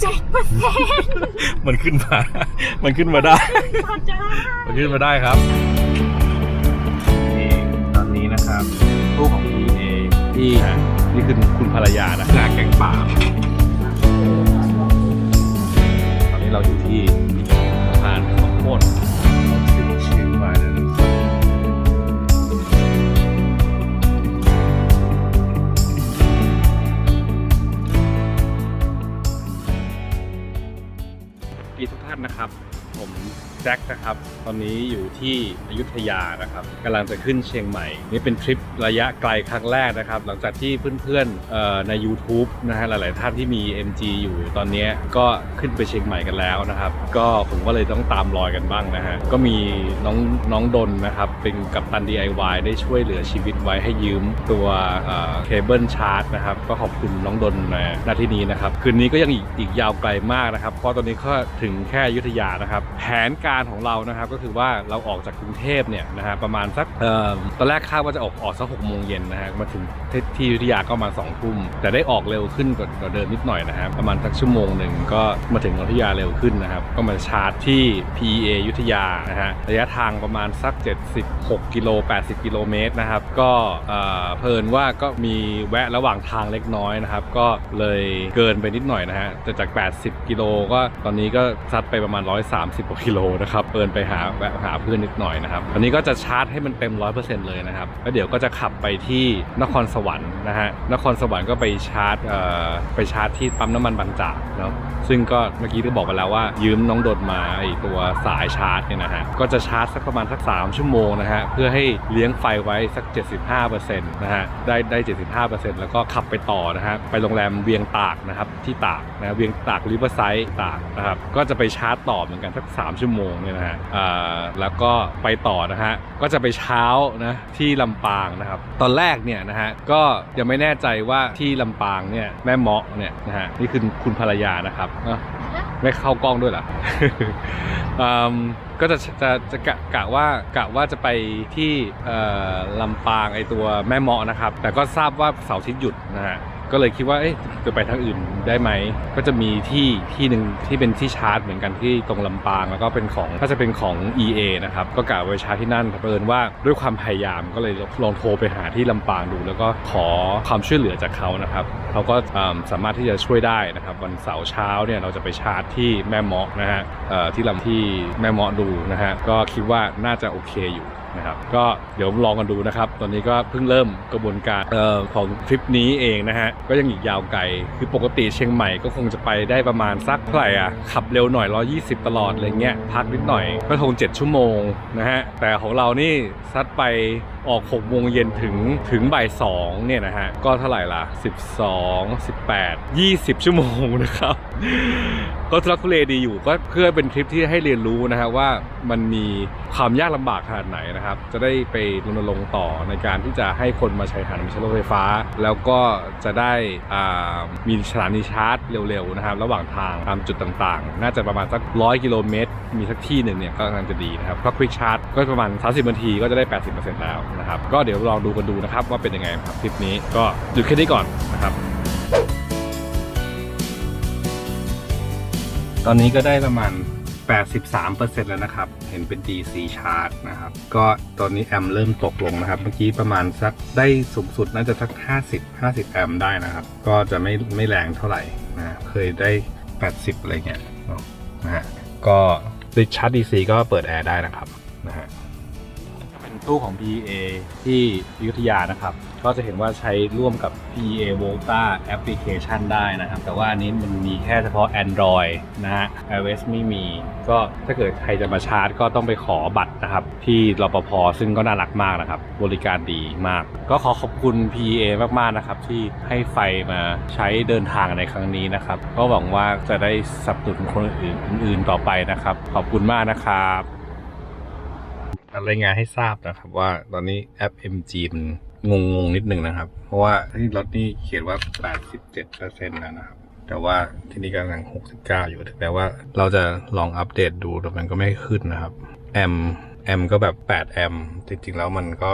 เจ็ดเปอร์เซ็นต์มันขึ้นมา มันขึ้นมาได้ พอจ้ามันขึ้นมาได้ครับนี่ตอนนี้นะครับตู้ของ PA ที่นี่คือคุณภรรยานะนาแกงป่าตอนนี้เราอยู่ที่ นะครับ แจ็คนะครับ ตอนนี้อยู่ที่อยุธยานะครับกำลังจะขึ้นเชียงใหม่ นี่เป็นทริประยะไกลครั้งแรกนะครับ หลังจากที่เพื่อนๆใน YouTube นะฮะหลายๆท่านที่มี MG อยู่ตอนนี้ก็ขึ้นไปเชียงใหม่กันแล้วนะครับ ก็ผมก็เลยต้องตามรอยกันบ้างนะฮะก็มีน้องน้องดนนะครับ เป็นกัปตัน DIY ได้ช่วยเหลือชีวิตไว้ให้ยืมตัวเคเบิลชาร์จนะครับก็ขอบคุณน้องดนในหน้าที่นี้นะครับ คืนนี้ก็ยังอีกอีกยาวไกลมากนะครับเพราะตอนนี้ก็ถึงแค่อยุธยานะครับ แผนการการของเรานะครับก็คือว่าเราออกจากกรุงเทพเนี่ยนะฮะประมาณสักเอ่อตอนแรกคาดว่าจะออกออกสักหกโมงเย็นนะฮะมาถึงที่ยุธยาก็มาสองทุ่มแต่ได้ออกเร็วขึ้นกว่าเดิมนิดหน่อยนะฮะประมาณสักชั่วโมงหนึ่งก็มาถึงอยุธยาเร็วขึ้นนะครับก็มาชาร์จที่ PEA อยุธยานะฮะระยะทางประมาณสัก 76กิโล80 กิโลเมตรนะครับก็เอ่อเพลินว่าก็มีแวะระหว่างทางเล็กน้อยนะครับก็เลยเกินไปนิดหน่อยนะฮะแต่จาก 80 กิโลก็ตอนนี้ก็ซัดไปประมาณ 130กว่ากิโลนะครับเกินไปหาแวะหาเพื่อนนิดหน่อยนะครับอันนี้ก็จะชาร์จให้มันเต็ม 100%เลยนะครับแล้วเดี๋ยวก็จะขับไปที่นครสวรรค์นะฮะนครสวรรค์ก็ไปชาร์จเอ่อไปชาร์จที่ปั๊มน้ำมันบางจากเนาะซึ่งก็เมื่อกี้ก็บอกไปแล้วว่ายืมน้องโดดมาไอตัวสายชาร์จเนี่ยนะฮะก็จะชาร์จสักประมาณสัก 3 ชั่วโมงนะฮะเพื่อให้เลี้ยงไฟไว้สัก 75%นะฮะได้ได้ 75%แล้วก็ขับไปต่อนะฮะไปโรงแรมเวียงตากนะครับที่ตากนะเวียงตากริเวอร์ไซด์ตากนะครับก็จะไปชาร์จต่อเหมือนกันสัก 3 ชั่วโมงเนี่ยนะฮะแล้วก็ไปต่อนะฮะก็จะไปเช้านะที่ลำปางนะครับตอนแรกเนี่ยนะฮะก็ยังไม่แน่ใจว่าที่ลำปางเนี่ยแม่เมาะเนี่ยนะฮะนี่คือคุณภรรยานะครับไม่เข้ากล้องด้วยเหรอก็จะจะจะกะกะว่ากะว่าจะไปที่ลำปางไอตัวแม่เมาะนะครับ แต่ก็ทราบว่าเสาร์อาทิตย์หยุดนะฮะ ก็เลยคิดว่าจะไปทางอื่นได้ไหม ก็จะมีที่ที่หนึ่งที่เป็นที่ชาร์จเหมือนกันที่ตรงลำปาง แล้วก็เป็นของถ้าจะเป็นของ EA นะครับ ก็กะไว้ชาร์จที่นั่นเผอิญว่าด้วยความพยายามก็เลยลองโทรไปหาที่ลำปางดู แล้วก็ขอความช่วยเหลือจากเขานะครับเขาก็สามารถที่จะช่วยได้นะครับ วันเสาร์เช้าเนี่ยเราจะไปชาร์จที่แม่เมาะนะฮะที่ลำที่แม่เมาะดูนะฮะก็คิดว่าน่าจะโอเคอยู่ นะครับก็เดี๋ยวลองกันดูนะครับ ตอนนี้ก็เพิ่งเริ่มกระบวนการออของทริปนี้เองนะฮะก็ยังอีกยาวไกลคือปกติเชียงใหม่ก็คงจะไปได้ประมาณสักเท่าไหร่อะขับเร็วหน่อย 120 ตลอดอะไรเงี้ยพักนิดหน่อยก็คง7 ชั่วโมงนะฮะแต่ของเรานี่ซัดไปออก6โมงเย็นถึงถึงบ่าย2เนี่ยนะฮะก็เท่าไหร่ล่ะ 12 18 20 ชั่วโมงนะครับ ก็ทุลักทุเลดีอยู่ก็เพื่อเป็นทริปที่ให้เรียนรู้นะฮะว่ามันมีความยากลำบากขนาดไหนนะครับ จะได้ไปรณรงค์ต่อในการที่จะให้คนมาใช้หันมาใช้รถไฟฟ้า แล้วก็จะได้มีสถานีชาร์จเร็วๆนะครับ ระหว่างทางตามจุดต่างๆ น่าจะประมาณสักร้อยกิโลเมตรมีสักที่หนึ่งเนี่ยก็น่าจะดีนะครับเพราะควิกชาร์จก็ประมาณ 30นาทีก็จะได้ 80%แล้วนะครับ ก็เดี๋ยวลองดูกันดูนะครับว่าเป็นยังไงครับทริปนี้ก็หยุดแค่นี้ก่อนนะครับตอนนี้ก็ได้ประมาณ 83%แล้วนะครับ เห็นเป็น DC chart นะครับ ก็ตอนนี้แอมป์เริ่มตกลงนะครับ เมื่อกี้ประมาณสักได้สูงสุดน่าจะสัก 50 50 แอมป์ได้นะครับ ก็จะไม่ไม่แรงเท่าไหร่นะเคยได้ 80 อะไรเงี้ยนะฮะก็ดิชาร์ด DC ก็เปิดแอร์ได้นะครับนะฮะ ตู้ของ PEA ที่อยุธยานะครับ ก็จะเห็นว่าใช้ร่วมกับ PEA Volta Application ได้นะครับ แต่ว่าอันนี้มันมีแค่เฉพาะ Android นะฮะ iOS ไม่มี ก็ถ้าเกิดใครจะมาชาร์จก็ต้องไปขอบัตรนะครับ ที่รปภซึ่งก็น่ารักมากนะครับ บริการดีมาก ก็ขอขอบคุณ PEA มากๆนะครับ ที่ให้ไฟมาใช้เดินทางในครั้งนี้นะครับ ก็หวังว่าจะได้สับสนุนคนอื่นๆต่อไปนะครับ ขอบคุณมากนะครับ รายงานให้ทราบนะครับ ว่าตอนนี้แอป MG มันงงงๆนิดนึงนะครับ เพราะว่าที่รถนี่เขียนว่า 87%แล้วนะครับ แต่ว่าที่นี่กำลัง 69 อยู่ถึงแม้ว่าเราจะลองอัปเดตดูแต่มันก็ไม่ขึ้นนะครับ แอม แอมก็แบบ 8 แอม จริงๆ แล้วมันก็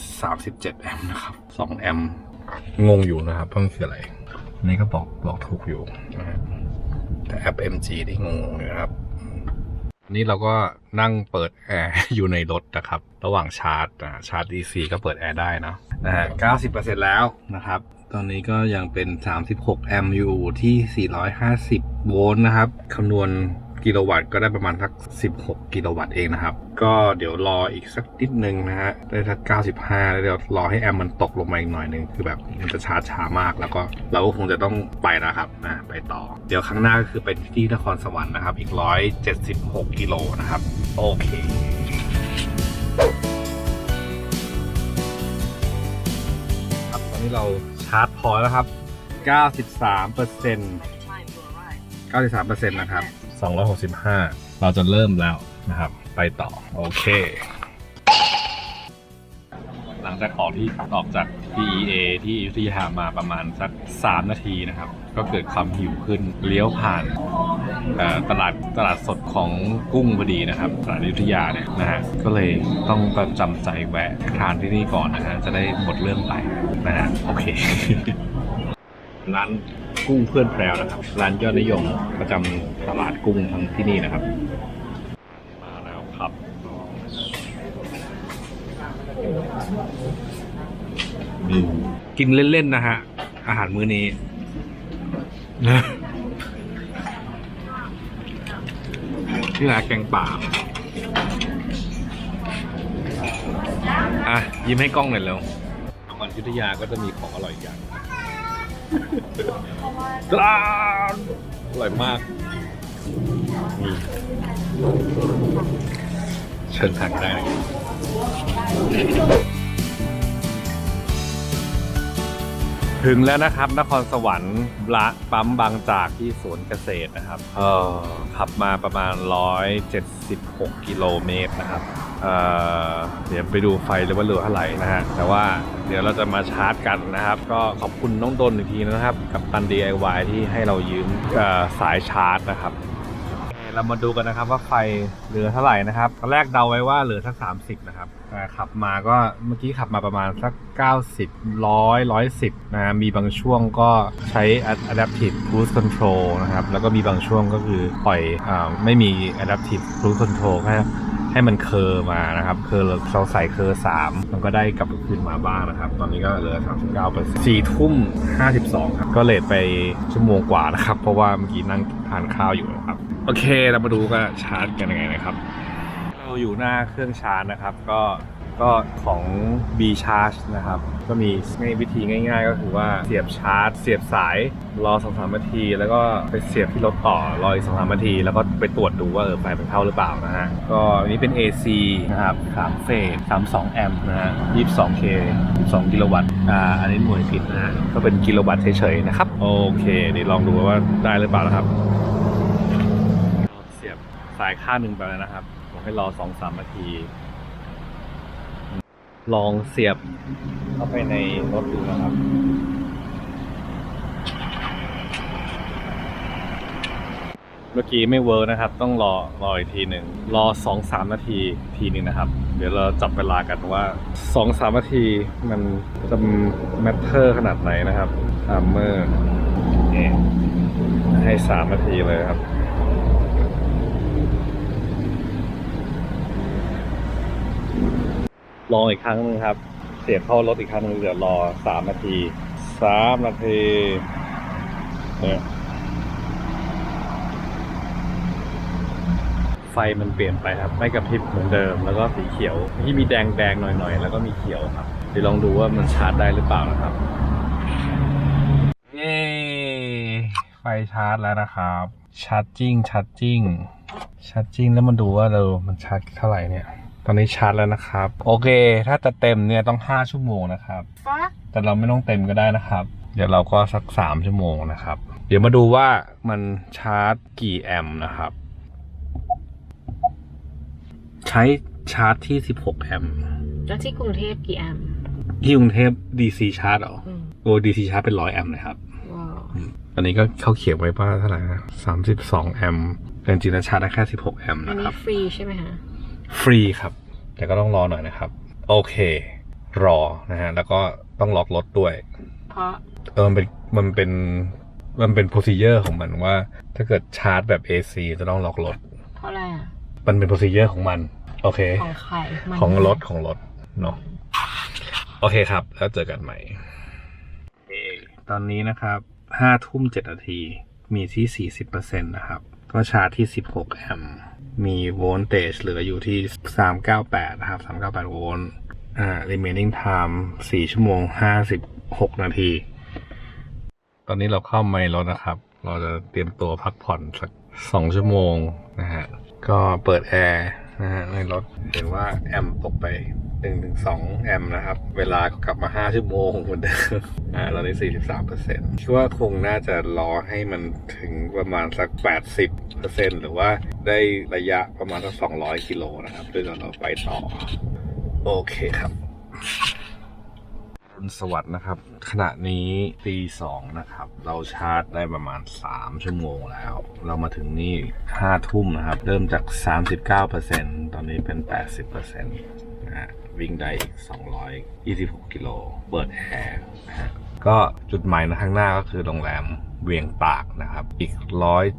37 แอมนะครับ 2 แอม งงอยู่นะครับเพิ่งคืออะไร นี่ก็บอกบอกถูกอยู่นะฮะแต่แอป MG ที่งงอยู่นะครับ นี่เราก็นั่งเปิดแอร์อยู่ในรถนะครับ ระหว่างชาร์จชาร์จ DC ก็เปิดแอร์ได้เนะนะฮะ90%แล้วนะครับ ตอนนี้ก็ยังเป็น 36 แอมป์อยู่ที่ 450 โวลต์นะครับ คำนวณ กิโลวัตต์ก็ได้ประมาณสัก 16 กิโลวัตต์เองนะครับ ก็เดี๋ยวรออีกสักนิดนึงนะฮะ ได้สัก 95 แล้วเดี๋ยวรอให้แอมป์มันตกลงมาอีกหน่อยหนึง คือแบบมันจะชาร์จช้ามาก แล้วก็เราก็คงจะต้องไปแล้วครับนะไปต่อ เดี๋ยวครั้งหน้าก็คือเป็นที่นครสวรรค์นะครับ อีก 176 กิโลนะครับ โอเคครับตอนนี้เราชาร์จพอแล้วครับ 93เปอร์เซ็นต์93เปอร์เซ็นต์นะครับ 265 เราจะเริ่มแล้วนะครับ ไปต่อ โอเค หลังจากออกที่ออกจาก PEA ที่อยุธยามาประมาณสัก 3 นาทีนะครับ ก็เกิดความหิวขึ้นเลี้ยวผ่านตลาดตลาดสดของกุ้งพอดีนะครับตลาดอยุธยาเนี่ยนะฮะก็เลยต้องประจำใจแวะทานที่นี่ก่อนนะฮะจะได้หมดเรื่องไปนะฮะโอเค ร้านกุ้งเพื่อนแพรวนะครับ ร้านยอดนิยมประจำตลาดกุ้งทั้งที่นี่นะครับ มาแล้วครับกินเล่นๆนะฮะ อาหารมื้อนี้นะที่ร้านแกงป่าอะ ยิ้มให้กล้องหน่อยเร็ววันยุทธยาก็จะมีของอร่อยอีกอย่าง กลานอร่อยมากนี่เชิญทานได้เลยถึงแล้วนะครับ นครสวรรค์ละปั๊มบางจากที่สวนเกษตรนะครับเออขับมาประมาณ 176 กิโลเมตรนะครับ เดี๋ยวไปดูไฟเลยว่าเหลือเท่าไหร่นะฮะ แต่ว่าเดี๋ยวเราจะมาชาร์จกันนะครับ ก็ขอบคุณน้องดนอีกทีนะครับ กับตัน DIY ที่ให้เรายืมสายชาร์จนะครับ เรามาดูกันนะครับว่าไฟเหลือเท่าไหร่นะครับตอนแรกเดาไว้ว่าเหลือสัก 30 นะครับขับมาก็เมื่อกี้ขับมาประมาณสัก 90 100 110นะฮะมีบางช่วงก็ใช้ adaptive cruise control นะครับ แล้วก็มีบางช่วงก็คือปล่อยอไม่มี adaptive cruise control แค่ ให้มันเคอร์มานะครับ เคอร์เราใส่เคอร์3มันก็ได้กลับคืนมาบ้างนะครับ ตอนนี้ก็เหลือ39เปอร์เซ็นต์4ทุ่ม52ครับก็เลทไปชั่วโมงกว่านะครับ เพราะว่าเมื่อกี้นั่งทานข้าวอยู่นะครับ โอเคเรามาดูกันชาร์จกันยังไงนะครับ เราอยู่หน้าเครื่องชาร์จนะครับ ก็ ก็ของ B Charge นะครับ ก็มีง่ายวิธีง่าย ๆ ก็คือว่าเสียบชาร์จ เสียบสายรอสองสามนาที แล้วก็ไปเสียบที่รถต่อรออีกสองสามนาที แล้วก็ไปตรวจดูว่าเออไฟมันเข้าหรือเปล่านะฮะ ก็อันนี้เป็น AC นะครับ3เฟส32แอมป์นะฮะ 22K 12กิโลวัตต์อ่าอันนี้หน่วยผิดนะฮะก็เป็นกิโลวัตต์เฉยๆนะครับ โอเคเดี๋ยวลองดูว่าได้หรือเปล่านะครับเสียบสายข้างหนึ่งไปแล้วนะครับผมให้รอสองสามนาที ลองเสียบเข้าไปในรถดูนะครับ เมื่อกี้ไม่เวิร์กนะครับ ต้องรอรออีกทีหนึ่งรอสองสามนาทีทีนึงนะครับ เดี๋ยวเราจับเวลากันว่าสองสามนาทีมันจะแมทเทอร์ขนาดไหนนะครับทามเมอร์นี่ให้สามนาทีเลยครับ ลองอีกครั้งหนึงครับ เสียบเข้ารถอีกครั้งหนึงเดี๋ยวรอสามนาทีสามนาทีเนี่ยไฟมันเปลี่ยนไปครับ ไม่กระพริบเหมือนเดิม แล้วก็สีเขียวที่มีแดงแดงๆหน่อยๆ แล้วก็มีเขียวครับ เดี๋ยวลองดูว่ามันชาร์จได้หรือเปล่านะครับเย้ไฟชาร์จแล้วนะครับชาร์จจิ้งชาร์จจิ้งชาร์จจิ้งแล้วมาดูว่าเรา มันชาร์จเท่าไหร่เนี่ย ตอนนี้ชาร์จแล้วนะครับ โอเค ถ้าจะเต็มเนี่ยต้อง 5 ชั่วโมงนะครับ แต่เราไม่ต้องเต็มก็ได้นะครับ เดี๋ยวเราก็สัก 3 ชั่วโมงนะครับ เดี๋ยวมาดูว่ามันชาร์จกี่แอมป์นะครับ ใช้ชาร์จที่ 16 แอมป์แล้วที่กรุงเทพกี่แอมป์ที่กรุงเทพ DC ชาร์จเหรออืมโอ้ DC ชาร์จเป็น 100 แอมป์เลยครับว้าวตอนนี้ก็เขาเขียนไว้ว่าเท่าไหร่นะ32แอมป์แต่จริงๆแล้วชาร์จได้แค่16แอมป์อันนะคนี้รับฟรีใช่ไหมคะ ฟรีครับ แต่ก็ต้องรอหน่อยนะครับ โอเค รอนะฮะ แล้วก็ต้องล็อกรถด้วย เพราะเออมันเป็นมันเป็นมันเป็น procedure ของมันว่า ถ้าเกิดชาร์จแบบ AC จะต้องล็อกรถ เพราะอะไรอะ มันเป็น procedure ของมัน โอเค ของใครมันของรถของรถเนาะโอเคครับ แล้วเจอกันใหม่ตอนนี้นะครับห้าทุ่มเจ็ดนาที มีที่40%นะครับ ก็ชาร์จที่16แอมป์ มีโวลต์เตจเหลืออยู่ที่ 398 นะครับ 398 โวลต์ อ่า remaining time 4 ชั่วโมง 56 นาที ตอนนี้เราเข้าไม่รถนะครับ เราจะเตรียมตัวพักผ่อนสัก 2 ชั่วโมงนะฮะ ก็เปิดแอร์นะฮะในรถเห็นว่าแอมป์ตกไป 1นถึงสแอมป์นะครับ เวลาก็กลับมา 5 ชั่วโมงเหมือนเดิมอ่าตอนนี้ 43เปอร์เซ็นต์คิดว่าคงน่าจะรอให้มันถึงประมาณสัก 80เปอร์เซ็นต์หรือว่าได้ระยะประมาณสัก 200 กิโลนะครับเพื่อจะเราไปต่อ โอเคครับุณสวัสดนะครับ ขณะนี้ตีสองนะครับ เราชาร์จได้ประมาณ 3 ชั่วโมงแล้ว เรามาถึงนี่5ทุ่มนะครับ เริ่มจาก 39%ตอนนี้เป็น 80%นะฮะ วิ่งได้อีก 226 กิโล เปิดแอร์นะฮะ ก็จุดหมายนะข้างหน้าก็คือโรงแรมเวียงปากนะครับ อีก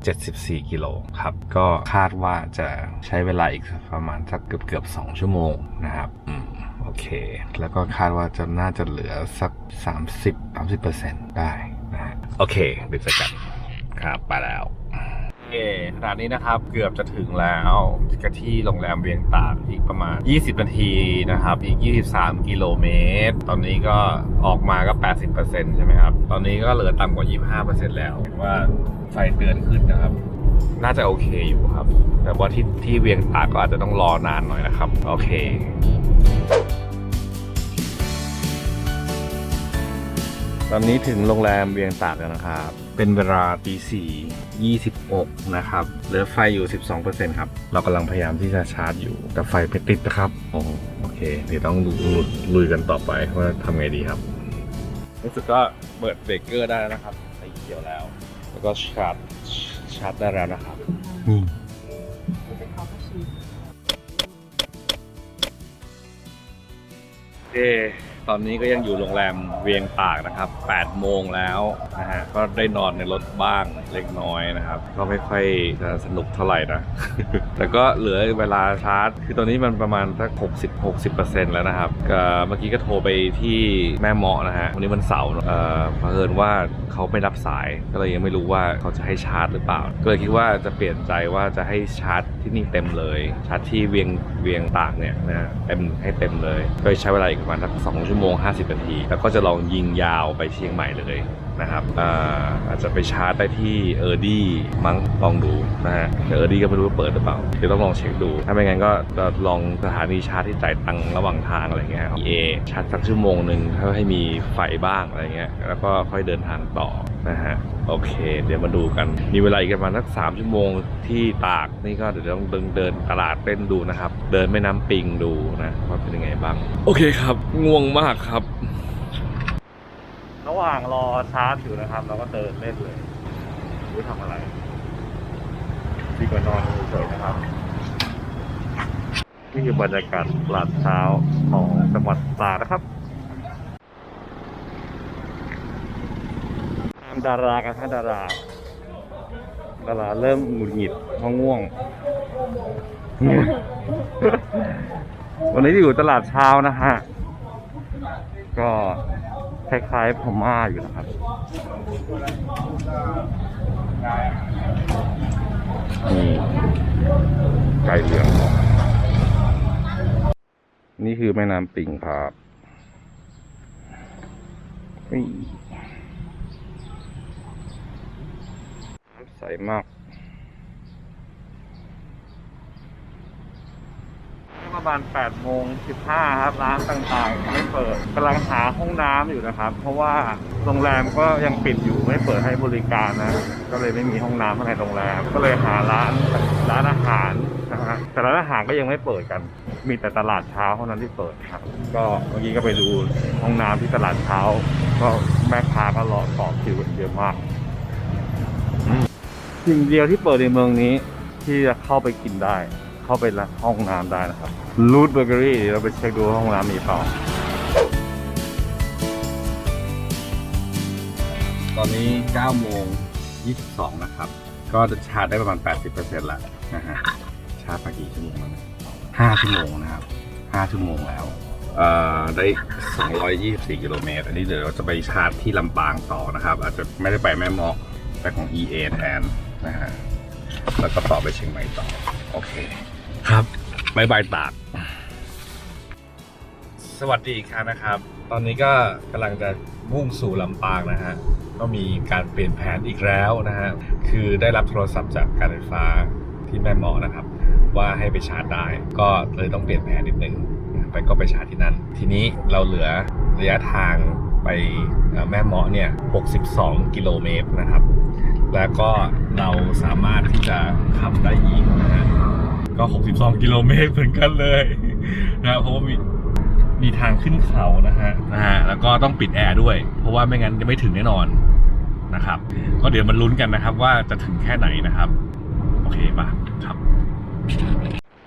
174 กิโลครับ ก็คาดว่าจะใช้เวลาอีกประมาณสักเกือบเกือบ2ชั่วโมงนะครับอืมโอเค แล้วก็คาดว่าจะน่าจะเหลือสัก 30 30ได้นะฮะ โอเคเดี๋ยวเจอกันครับไปแล้ว เคขณะนี้นะครับเกือบจะถึงแล้วกับที่โรงแรมเวียงตากอีกประมาณ 20 นาทีนะครับ อีก 23 กิโลเมตร ตอนนี้ก็ออกมาก็ 80%ใช่ไหมครับ ตอนนี้ก็เหลือต่ำกว่า 25%แล้วเห็นว่าไฟเตือนขึ้นนะครับ น่าจะโอเคอยู่ครับ แต่ว่าที่ที่เวียงตากก็อาจจะต้องรอนานหน่อยนะครับ โอเคตอนนี้ถึงโรงแรมเวียงตากแล้วนะครับ เป็นเวลาตีสี่ยี่สิบกนะครับ เหลือไฟอยู่ 12%ครับ เรากำลังพยายามที่จะชาร์จอยู่ แต่ไฟไม่ติดนะครับโอ้โอเค เดี๋ยวต้องลุลุลุยกันต่อไปว่าทำไงดีครับ รู้สึกก็เปิดเบรกเกอร์ได้แล้วนะครับไฟเขียวแล้ว แล้วก็ชาร์จชาร์จได้แล้วนะครับนี่โอเค ตอนนี้ก็ยังอยู่โรงแรมเวียงปากนะครับ8โมงแล้วนะฮะ ก็ได้นอนในรถบ้างเล็กน้อยนะครับ ก็ไม่ค่อยจะสนุกเท่าไหร่นะ แต่ก็เหลือเวลาชาร์จ คือตอนนี้มันประมาณสัก60 60 แล้วนะครับ เมื่อกี้ก็โทรไปที่แม่เมาะนะฮะ วันนี้วันเสาร์เอ่อเผอิญว่าเขาไม่รับสาย ก็เลยยังไม่รู้ว่าเขาจะให้ชาร์จหรือเปล่า ก็เลยคิดว่าจะเปลี่ยนใจว่าจะให้ชาร์จที่นี่เต็มเลย ชาร์จที่เวียงเวียงตากเนี่ยนะฮะเต็มให้เต็มเลย ก็ใช้เวลาอีกประมาณสัก2ชั่วโมงโมง 50 นาที แล้วก็จะลองยิงยาวไปเชียงใหม่เลย นะครับอาอาจจะไปชาร์จได้ที่เออร์ดี้มั้งลองดูนะฮะแต่เออร์ดี้ก็ไม่รู้ว่าเปิดหรือเปล่าเดี๋ยวต้องลองเช็คดู ถ้าไม่งั้นก็จะลองสถานีชาร์จที่จ่ายตังค์ระหว่างทางอะไรเงี้ยเอชาร์จสักชั่วโมงหนึ่งเพื่อให้มีไฟบ้างอะไรเงี้ยแล้วก็ค่อยเดินทางต่อนะฮะโอเค เดี๋ยวมาดูกัน มีเวลาอีกประมาณสักสามชั่วโมงที่ตากนี่ก็เดี๋ยวต้องเดินเดินตลาดเต้นดูนะครับ เดินแม่น้ำปิงดูนะว่าเป็นยังไงบ้าง โอเคครับ ง่วงมากครับ หว่างรอชาร์จอยู่นะครับ เราก็เดินเล่นเลยไม่ทำอะไรดีกว่านอนเฉยๆนะครับ นี่คือบรรยากาศตลาดเช้าของจังหวัดตราดนะครับตามดารากันฮะดารา ดาราเริ่มหงุดหงิดเพราะง่วง วันนี้อยู่ตลาดเช้านะฮะ ก็ คล้ายๆพม่าอยู่นะครับ นี่ไก่เหลือง นี่คือแม่น้ำปิงครับใสมาก ประมาณ8โมง15ครับร้านต่างๆ ไม่เปิดกำลังหาห้องน้ำอยู่นะครับ เพราะว่าโรงแรมก็ยังปิดอยู่ไม่เปิดให้บริการนะ ก็เลยไม่มีห้องน้ำภายในโรงแรม ก็เลยหาร้านร้านอาหารนะฮะแต่ร้านอาหารก็ยังไม่เปิดกัน มีแต่ตลาดเช้าเท่านั้นที่เปิดครับ ก็เมื่อกี้ก็ไปดูห้องน้ำที่ตลาดเช้า ก็แม่ค้าก็รอต่อคิวกันเยอะมากสิ่งเดียวที่เปิดในเมืองนี้ที่จะเข้าไปกินได้ เข้าไปละห้องน้ำได้นะครับรูทเบเกอรี่เราไปเช็คดูห้องน้ำมีเปล่า ตอนนี้9โมง22 นะครับ ก็จะชาร์จได้ประมาณ 80%แล้วนะฮะชาร์จมากี่ชั่วโมงแล้วนะ5ชั่วโมงนะครับ 5 ชั่วโมงแล้วได้ 224 กิโลเมตร อันนี้เดี๋ยวเราจะไปชาร์จที่ลำปางต่อนะครับ อาจจะไม่ได้ไปแม่มาะไปของ EA แทนนะฮะ แล้วก็ต่อไปเชียงใหม่ต่อ โอเค ครับบายบายตาก สวัสดีอีกครั้งนะครับ ตอนนี้ก็กำลังจะมุ่งสู่ลำปางนะฮะ ก็มีการเปลี่ยนแผนอีกแล้วนะฮะ คือได้รับโทรศัพท์จากการไฟฟ้าที่แม่เมาะนะครับ ว่าให้ไปชาร์จได้ ก็เลยต้องเปลี่ยนแผนนิดนึง ไปก็ไปชาร์จที่นั่น ทีนี้เราเหลือระยะทางไปเอ่อแม่เมาะเนี่ย 62 กิโลเมตรนะครับ แล้วก็เราสามารถที่จะขับได้อีกนะฮะ ก็ 62 กิโลเมตรเหมือนกันเลยนะเพราะว่ามีมีทางขึ้นเขานะฮะนะฮะแล้วก็ต้องปิดแอร์ด้วย เพราะว่าไม่งั้นจะไม่ถึงแน่นอนนะครับ ก็เดี๋ยวมันลุ้นกันนะครับว่าจะถึงแค่ไหนนะครับ โอเคป่ะครับ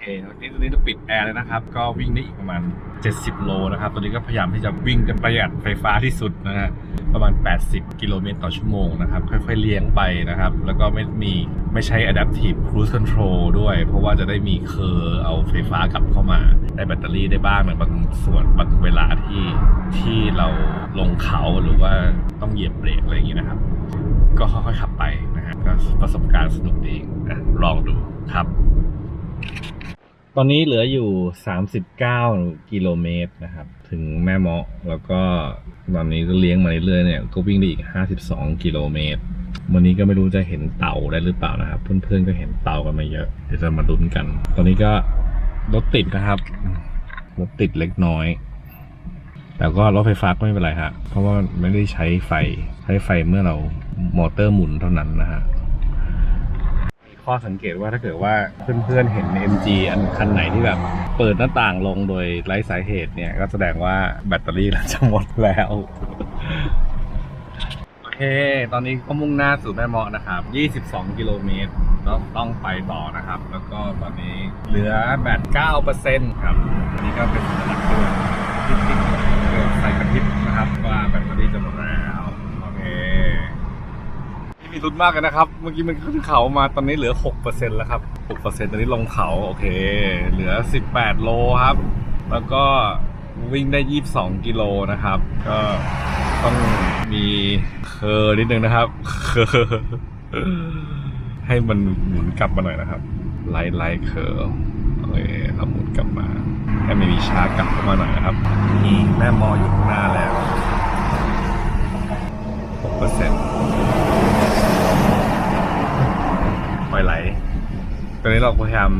เคตอนนี้ตอนนี้จะปิดแอร์เลยนะครับ ก็วิ่งได้อีกประมาณ 70 โลนะครับ ตอนนี้ก็พยายามที่จะวิ่งจะประหยัดไฟฟ้าที่สุดนะฮะ ประมาณ 80 กิโลเมตรต่อชั่วโมงนะครับ ค่อยๆเลี้ยงไปนะครับ แล้วก็ไม่มีไม่ใช้ adaptive cruise control ด้วย เพราะว่าจะได้มีเคอร์เอาไฟฟ้ากลับเข้ามา ได้แบตเตอรี่ได้บ้างในบางส่วนบางเวลาที่ที่เราลงเขาหรือว่าต้องเหยียบเบรกอะไรอย่างนี้นะครับ ก็ค่อยๆขับไปนะฮะก็ประสบการณ์สนุกดีนะลองดูครับ ตอนนี้เหลืออยู่ 39 กิโลเมตรนะครับ ถึงแม่เมาะแล้วก็ตอนนี้ก็เลี้ยงมาเรื่อยๆเนี่ยก็วิ่งได้อีก 52 กิโลเมตร วันนี้ก็ไม่รู้จะเห็นเต่าได้หรือเปล่านะครับ เพื่อนๆก็เห็นเต่ากันมาเยอะ เดี๋ยวจะมาดุนกัน ตอนนี้ก็รถติดนะครับ รถติดเล็กน้อย แต่ก็รถไฟฟ้าก็ไม่เป็นไรฮะ เพราะว่าไม่ได้ใช้ไฟ ใช้ไฟเมื่อเรามอเตอร์หมุนเท่านั้นนะฮะ ข้อสังเกตว่าถ้าเกิดว่าเพื่อนๆเห็น MG อันคันไหนที่แบบเปิดหน้าต่างลงโดยไร้สาเหตุเนี่ย ก็แสดงว่าแบตเตอรี่เราจะหมดแล้ว โอเค ตอนนี้ก็มุ่งหน้าสู่แม่เมาะนะครับ 22 กิโลเมตรต้องต้องไปต่อนะครับ แล้วก็ตอนนี้เหลือแบต9%ครับอันนี้ก็เป็นสัญลักษณ์ด้วยติ๊กติ๊กเกิดใส่กระพริบนะครับ ว่าแบตเตอรี่จะหมดแล้ว โอเค นี่ มีลุ้นมากเลยนะครับ เมื่อกี้มันขึ้นเขามาตอนนี้เหลือ 6%แล้วครับ 6%ตอนนี้ลงเขา โอเค เหลือ 18 โลครับ แล้วก็วิ่งได้ 22 กิโลนะครับ ก็ต้องมีเคอร์นิดนึงนะครับเคอร์ให้มันหมุนกลับมาหน่อยนะครับ ไล่ไล่เคอร์โอเคเราหมุนกลับมา ให้มันมีชากลับเข้ามาหน่อยนะครับนี่แม่มออยู่ข้างหน้าแล้ว 6%ปล่อยไหล ตอนนี้ เราพยายาม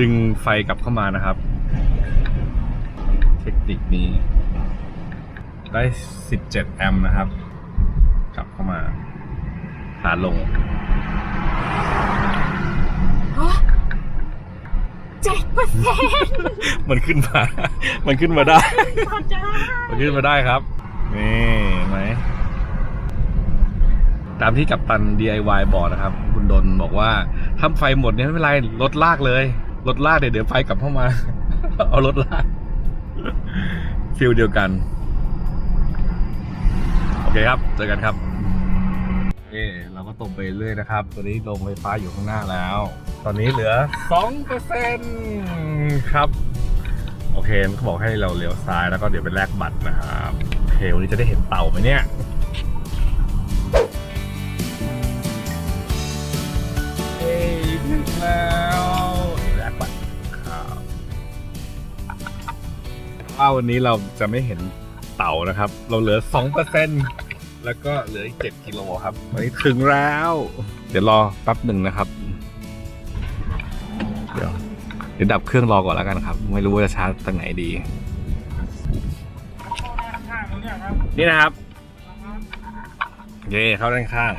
ดึงไฟกลับเข้ามานะครับ เทคนิคนี้ ได้ 17 แอมป์นะครับ กลับเข้ามาขาลงเจ็ดเปอร์เซ็นต์มันขึ้นมา มันขึ้นมาได้พอจ้ามันขึ้นมาได้ครับ นี่เห็นไหม ตามที่กัปตัน DIY บอกนะครับ คุณดนบอกว่าทำไฟหมดเนี่ยไม่เป็นไรรถลากเลยรถลากเดี๋ยวเดี๋ยวไฟกลับเข้ามา เอารถลากฟิลเดียวกัน โอเคครับ เจอกันครับเอเราก็ตรงไปเรื่อยนะครับ ตัวนี้ลงไฟฟ้าอยู่ข้างหน้าแล้ว ตอนนี้เหลือ2%ครับ โอเคมันก็บอกให้เราเลี้ยวซ้ายแล้วก็เดี๋ยวไปแลกบัตรนะครับโอเควันนี้จะได้เห็นเต่าไหมเนี่ย ว่าวันนี้เราจะไม่เห็นเต่านะครับ เราเหลือ2%แล้วก็เหลืออีก7กิโลครับวันนี้ถึงแล้ว เดี๋ยวรอแป๊บหนึ่งนะครับ เดี๋ยวเดี๋ยวดับเครื่องรอก่อนแล้วกันครับ ไม่รู้ว่าจะชาร์จทางไหนดี นี่นะครับเย่เข้าด้านข้าง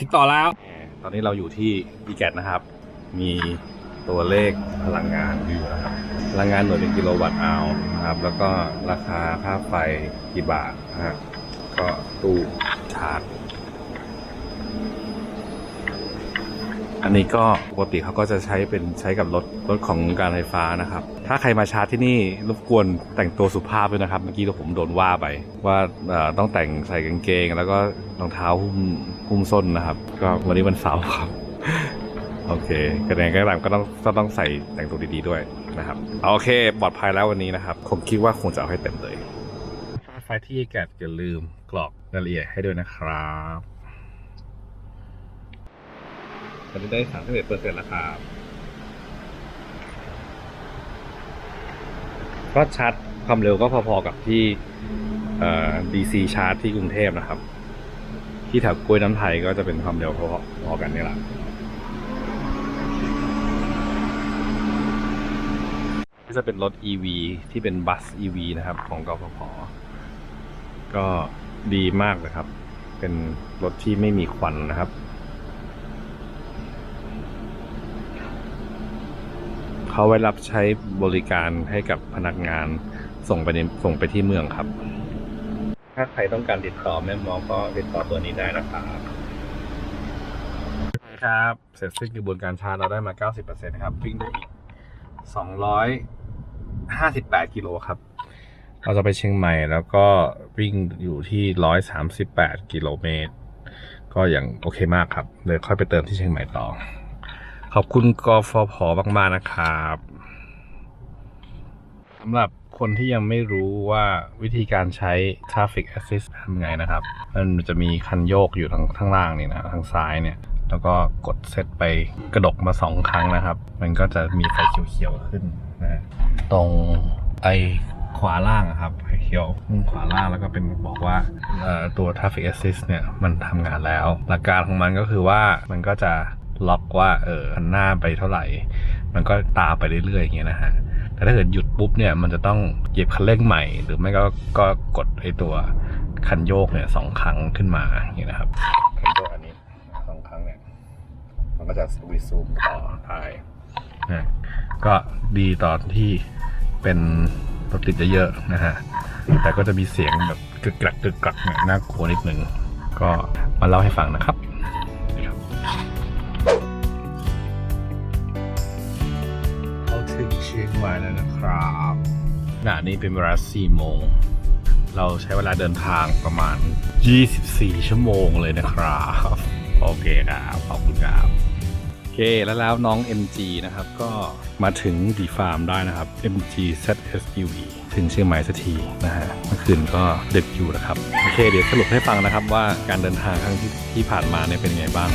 ติดต่อแล้ว ตอนนี้เราอยู่ที่อีแกตนะครับ มี ตัวเลขพลังงานอยู่นะครับพลังงานหน่วยเป็นกิโลวัตต์อาวนะครับแล้วก็ราคาค่าไฟกี่บาทนะฮะก็ตู้ชาร์จอันนี้ก็ปกติเขาก็จะใช้เป็นใช้กับรถรถของการไฟฟ้านะครับ ถ้าใครมาช้าที่นี่รบกวนแต่งตัวสุภาพด้วยนะครับ เมื่อกี้ผมโดนว่าไป ว่าต้องแต่งใส่กางเกง แล้วก็รองเท้าหุ้มหุ้มส้นนะครับ ก็วันนี้วันเสาร์ครับ โอเคกระแดงกระดำก็ต้องก็ต้องใส่แต่งตัวดีๆด้วยนะครับเอาโอเคปลอดภัยแล้ววันนี้นะครับผมคิดว่าคงจะเอาให้เต็มเลยไฟที่แกดอย่าลืมกรอกรายละเอียดให้ด้วยนะครับตอนนี้ได้สามสิบเอ็ดเปอร์เซ็นต์แล้วครับก็ชาร์จความเร็วก็พอๆกับที่เอ่อ DC ชาร์จที่กรุงเทพนะครับ ที่แถวกล้วยน้ำไทยก็จะเป็นความเร็วพอๆกันนี่แหละ จะเป็นรถ EV ที่เป็นบัส EV นะครับของกฟผก็ดีมากเลยครับ เป็นรถที่ไม่มีควันนะครับ เขาไว้รับใช้บริการให้กับพนักงานส่งไปในส่งไปที่เมืองครับ ถ้าใครต้องการติดต่อแม่หมอก็ติดต่อตัวนี้ได้นะครับครับ เสร็จสิ้นกระบวนการชาร์จเราได้มา 90%นะครับวิ่งได้อีก200 258กิโลครับ เราจะไปเชียงใหม่แล้วก็วิ่งอยู่ที่138กิโลเมตร ก็อย่างโอเคมากครับ เลยค่อยไปเติมที่เชียงใหม่ต่อ ขอบคุณกฟผมากๆนะครับสำหรับคนที่ยังไม่รู้ว่าวิธีการใช้ Traffic Assist ทำไงนะครับ มันจะมีคันโยกอยู่ทางข้างล่างนี่นะ ทางซ้ายเนี่ย แล้วก็กดเซตไปกระดกมาสองครั้งนะครับ มันก็จะมีไฟเขียวๆขึ้นนะตรงไอขวาล่างอะครับไฟเขียวมุมขวาล่างแล้วก็เป็นบอกว่าตัว Traffic Assist เนี่ย มันทำงานแล้ว หลักการของมันก็คือว่ามันก็จะล็อกว่าเออคันหน้าไปเท่าไหร่ มันก็ตามไปเรื่อยๆอย่างเงี้ยนะฮะแต่ถ้าเกิดหยุดปุ๊บเนี่ยมันจะต้องเหยียบคันเร่งใหม่ หรือไม่ก็ก็กดไอตัวคันโยกเนี่ยสองครั้งขึ้นมาอย่างเงี้ยนะครับคันโยกอัน มันก็จะสวิตช์ซูมต่อได้นะก็ดีตอนที่เป็นรถติดเยอะๆนะฮะ แต่ก็จะมีเสียงแบบกึกกักกึกกักเนี่ยน่ากลัวนิดนึงก็มาเล่าให้ฟังนะครับนี่ครับเราถึงเชียงใหม่แล้วนะครับขณะนี้เป็นเวลา4โมง เราใช้เวลาเดินทางประมาณ 24 ชั่วโมงเลยนะครับ โอเคครับ ขอบคุณครับโอเคแล้วแล้วน้อง MG นะครับ ก็มาถึงดีฟาร์มได้นะครับ MG ZSUV ถึงเชียงใหม่สักทีนะฮะเมื่อคืนก็เด็ดอยู่นะครับ โอเค เดี๋ยวสรุปให้ฟังนะครับว่าการเดินทางครั้งที่ที่ผ่านมาเนี่ยเป็นยังไงบ้าง